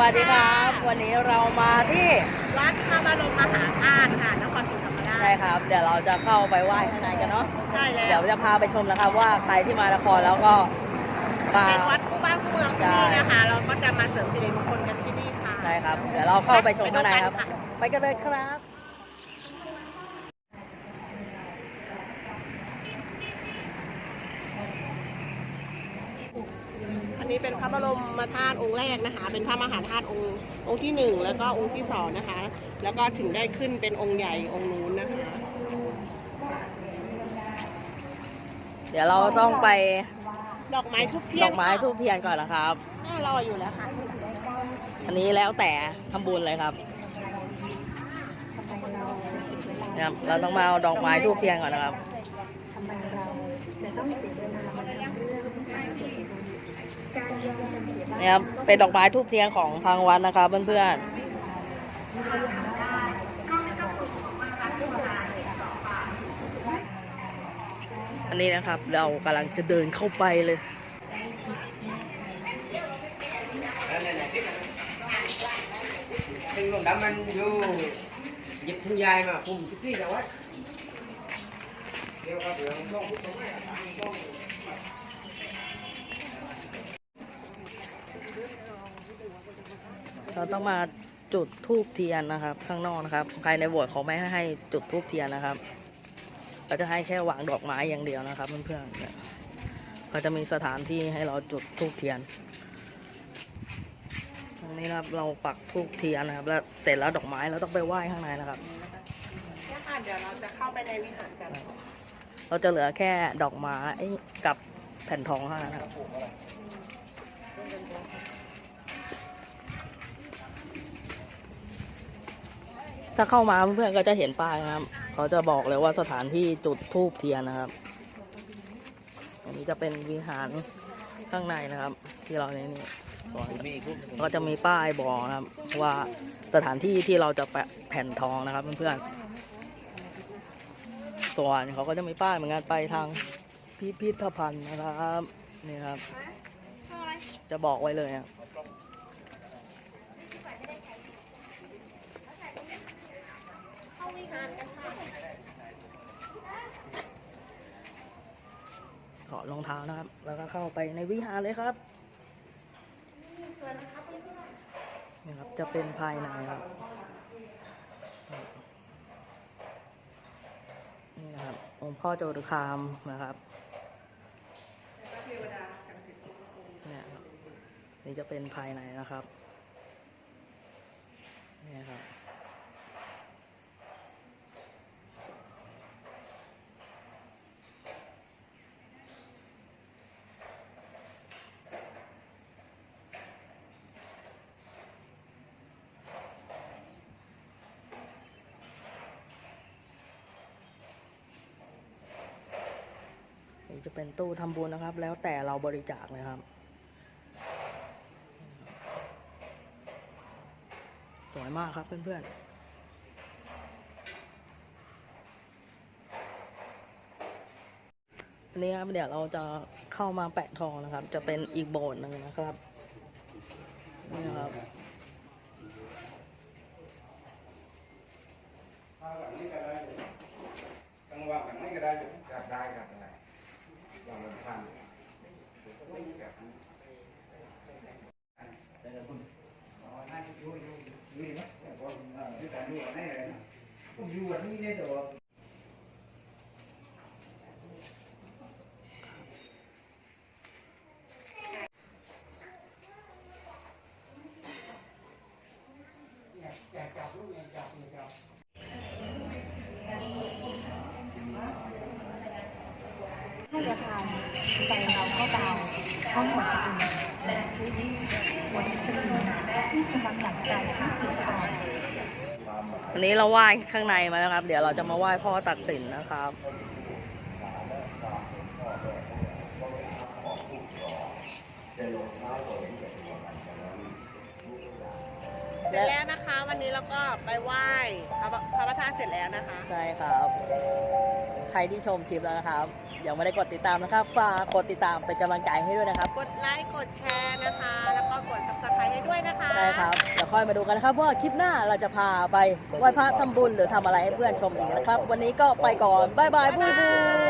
เรามาที่วัดพระบรมมหาธาตุค่ะนครศรีธรรมราชใช่ครับ เดี๋ยวเราจะเข้าไปไหว้ข้างในกันเนาะใช่แล้เดี๋ยววจะพาไปชมนะครับว่าใครที่มานครแล้วก็มาเป็นวัดคู่บ้านคู่เมืองที่นี่นะคะ เราก็จะมาเสริมสิริมงคลกันที่นี่ค่ะใช่ครับ เดี๋ยวเราเข้าไปชมข้างในครับ ไปดูกันค่ะไปกันเลยครับ อันนี้เป็นพระบรมธาตุองค์แรกนะคะ เป็นพระมหาธาตุองค์องค์ที่หนึ่งแล้วก็องค์ที่สองนะคะ แล้วก็ถึงได้ขึ้นเป็นองค์ใหญ่องค์นู้นนะคะ เดี๋ยวเราต้องไปดอกไม้ทุกเทีดยอนกไม้ทูบเทียนก่อนนะครับ แม่รออยู่แล้วค่ะ อันนี้แล้วแต่ทำบุญเลยครับนะครับ เราต้องมาเอาดอกไม้ทูบเทียนก่อนนะครับเนี่ยครับเเนี่บเป็นดอกไม้ทูบเทียนของทางวัดนะคะเพื่อนๆ อันนี้นะครับเรากำลังจะเดินเข้าไปเลยซึ่งหลวงดำมันอยู่หยิบทุนยายมาปุ่มทุกที่แต่ว่าเดี๋ยวครับเดี๋ยวลองพูดตรงนี้าต้องมาจุดทูบเทียนนะครับ ข้างนอกนะครับ ภายในโบสถ์เขาไม่ให้จุดทูบเทียนนะครับเขาจะให้แค่วางดอกไม้อย่างเดียวนะครับเพื่อนๆเนี่ยเขาจะมีสถานที่ให้เราจุดทูบเทียนตรงนี้นะครับเราปักทูบเทียนนะครับ แล้วเสร็จแล้วดอกไม้เราต้องไปไหว้ข้างในนะครับเนี่ยค่ะเดี๋ยวเราจะเข้าไปในวิหารกัน เราจะเหลือแค่ดอกไม้กับแผ่นทองเท่านั้นครับ ถ้าเข้ามาเพื่อนๆก็จะเห็นป้ายนะครับ เขาจะบอกเลยว่าสถานที่จุดทูบเทียนนะครับ อันนี้จะเป็นวิหารข้างในนะครับ ที่เราในนี้ก่อนก็จะมีป้ายบอกนะครับ ว่าสถานที่ที่เราจะแปะแผ่นทองนะครับเพื่อนๆส่วนเขาก็จะมีป้ายเหมือนกันไปทางพิพิธภัณฑ์นะครับนี่ครับ จะบอกไว้เลยอะข้า วิหารกันค่ะถอดรองเท้านะครับ แล้วก็เข้าไปในวิหารเลยครับ นี่ครับ จะเป็นภายในครับ นี่นะครับ องค์พ่อโจตุคามนะครับเนี่ยครับ นี่จะเป็นภายในนะครับ นี่ครับ จะเป็นตู้ทำบุญนะครับ แล้วแต่เราบริจาคนะครับ สวยมากครับเพื่อนๆอันนี้ครับเดี๋ยวเราจะเข้ามาแปะทองนะครับ จะเป็นอีกโบสถ์หนึ่งนะครับนี่ครับจังหวะแบบนี้ก็ได้อยู่ครับได้ครับได้ ลองมาทำแต่ละคนอ๋อน่าจะอยู่อยู่อยู่นี่นะแต่พอเอ่อที่แต่อยู่อันนี้เลยนะผมอยู่อันนี้เนี่ยแต่ว่าให้ประทานใจเราเข้าดาวเข้าหมาซื้อที่วันที่ซื้อกำลังหลังใจที่ติดตามอันนี้เราไหว้ข้างในมาแล้วครับ เดี๋ยวเราจะมาไหว้พ่อตักสินนะครับเสร็จแล้วนะคะ วันนี้เราก็ไปไหว้พระพระประธานเสร็จแล้วนะคะ ใช่ครับ ใครที่ชมคลิปแล้วนะครับ ยังไม่ได้กดติดตามนะครับฝากกดติดตามเป็นกำลังใจให้ด้วยนะครับกดไลค์กดแชร์นะคะ แล้วก็กด subscribe ให้ด้วยนะคะได้ครับเดี๋ยวค่อยมาดูกันนะครับว่าคลิปหน้าเราจะพาไปไหว้พระทำบุญหรือทำอะไรให้เพื่อนชมอีกนะครับ วันนี้ก็ไปก่อนบ๊ายบายบุยบุย